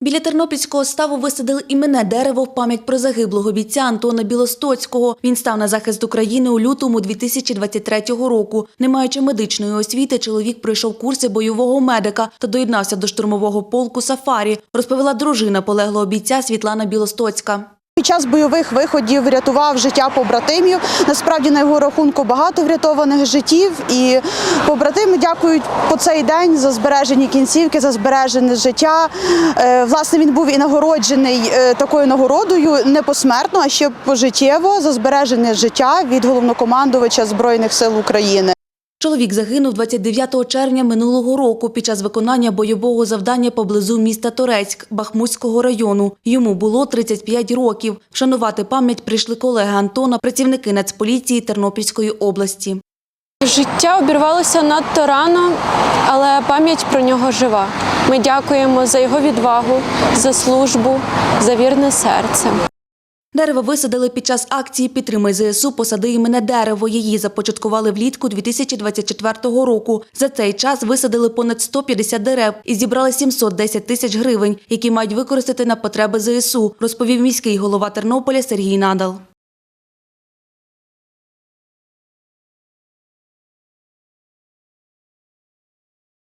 Біля тернопільського ставу висадили імене дерево в пам'ять про загиблого бійця Антона Білостоцького. Він став на захист України у лютому 2023 року. Не маючи медичної освіти, чоловік пройшов курси бойового медика та доєднався до штурмового полку Сафарі, розповіла дружина полеглого бійця Світлана Білостоцька. Під час бойових виходів врятував життя побратимів. Насправді на його рахунку багато врятованих життів. І побратими дякують по цей день за збережені кінцівки, за збережене життя. Е, Власне, він був і нагороджений е, такою нагородою не посмертно, а ще пожиттєво за збережене життя від головнокомандувача Збройних сил України. Чоловік загинув 29 червня минулого року під час виконання бойового завдання поблизу міста Торецьк Бахмутського району. Йому було 35 років. Вшанувати пам'ять прийшли колеги Антона, працівники Нацполіції Тернопільської області. Життя обірвалося надто рано, але пам'ять про нього жива. Ми дякуємо за його відвагу, за службу, за вірне серце. Дерево висадили під час акції «Підтримай ЗСУ. Посади імене дерево». Її започаткували влітку 2024 року. За цей час висадили понад 150 дерев і зібрали 710 тисяч гривень, які мають використати на потреби ЗСУ, розповів міський голова Тернополя Сергій Надал.